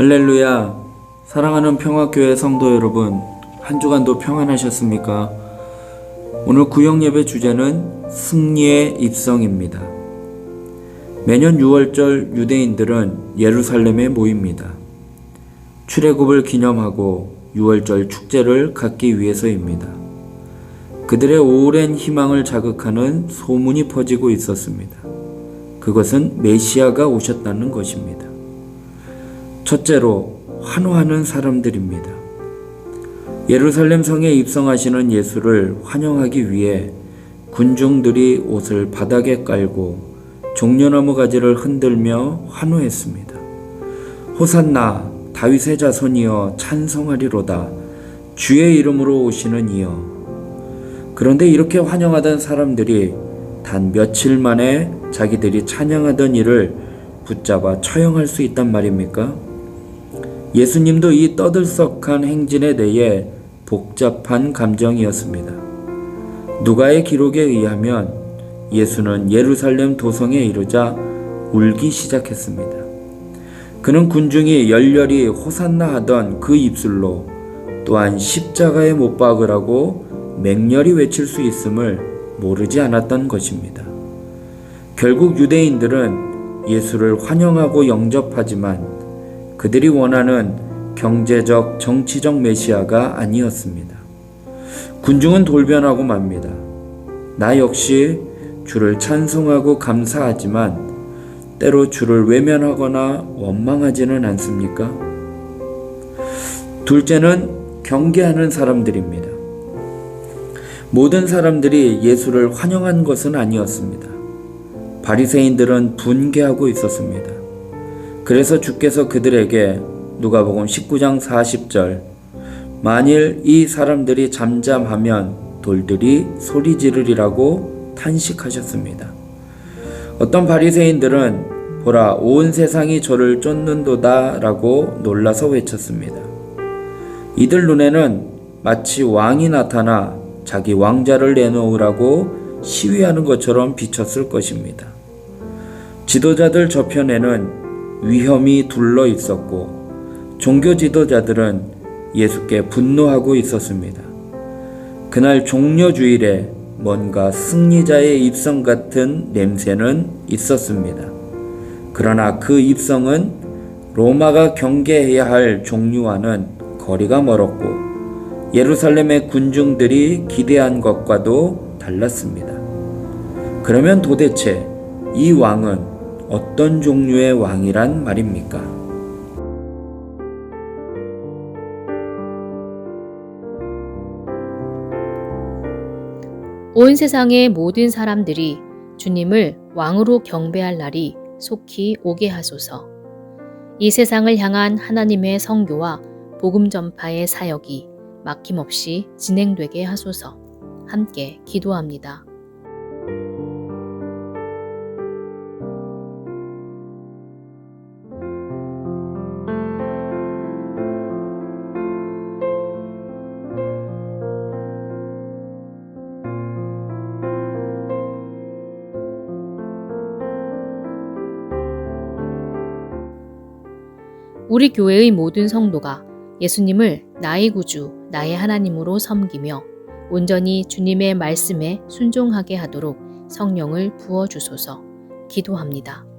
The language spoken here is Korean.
할렐루야. 사랑하는 평화교회 성도 여러분, 한 주간도 평안하셨습니까? 오늘 구역 예배 주제는 승리의 입성입니다. 매년 6월절 유대인들은 예루살렘에 모입니다. 출애굽을 기념하고 6월절 축제를 갖기 위해서입니다. 그들의 오랜 희망을 자극하는 소문이 퍼지고 있었습니다. 그것은 메시아가 오셨다는 것입니다. 첫째로 환호하는 사람들입니다. 예루살렘 성에 입성하시는 예수를 환영하기 위해 군중들이 옷을 바닥에 깔고 종려나무 가지를 흔들며 환호했습니다. 호산나 다윗의 자손이여 찬송하리로다 주의 이름으로 오시는 이여 그런데 이렇게 환영하던 사람들이 단 며칠 만에 자기들이 찬양하던 일을 붙잡아 처형할 수 있단 말입니까? 예수님도 이 떠들썩한 행진에 대해 복잡한 감정이었습니다. 누가의 기록에 의하면 예수는 예루살렘 도성에 이르자 울기 시작했습니다. 그는 군중이 열렬히 호산나 하던 그 입술로 또한 십자가에 못 박으라고 맹렬히 외칠 수 있음을 모르지 않았던 것입니다. 결국 유대인들은 예수를 환영하고 영접하지만 그들이 원하는 경제적, 정치적 메시아가 아니었습니다. 군중은 돌변하고 맙니다. 나 역시 주를 찬송하고 감사하지만 때로 주를 외면하거나 원망하지는 않습니까? 둘째는 경계하는 사람들입니다. 모든 사람들이 예수를 환영한 것은 아니었습니다. 바리새인들은 분개하고 있었습니다. 그래서 주께서 그들에게 누가복음 19장 40절 만일 이 사람들이 잠잠하면 돌들이 소리 지르리라고 탄식하셨습니다. 어떤 바리새인들은 보라 온 세상이 저를 쫓는도다라고 놀라서 외쳤습니다. 이들 눈에는 마치 왕이 나타나 자기 왕자를 내놓으라고 시위하는 것처럼 비쳤을 것입니다. 지도자들 저편에는 위험이 둘러 있었고 종교 지도자들은 예수께 분노하고 있었습니다. 그날 종려주일에 뭔가 승리자의 입성 같은 냄새는 있었습니다. 그러나 그 입성은 로마가 경계해야 할 종류와는 거리가 멀었고 예루살렘의 군중들이 기대한 것과도 달랐습니다. 그러면 도대체 이 왕은 어떤 종류의 왕이란 말입니까? 온 세상의 모든 사람들이 주님을 왕으로 경배할 날이 속히 오게 하소서. 이 세상을 향한 하나님의 성교와 복음 전파의 사역이 막힘없이 진행되게 하소서. 함께 기도합니다. 우리 교회의 모든 성도가 예수님을 나의 구주, 나의 하나님으로 섬기며 온전히 주님의 말씀에 순종하게 하도록 성령을 부어 주소서 기도합니다.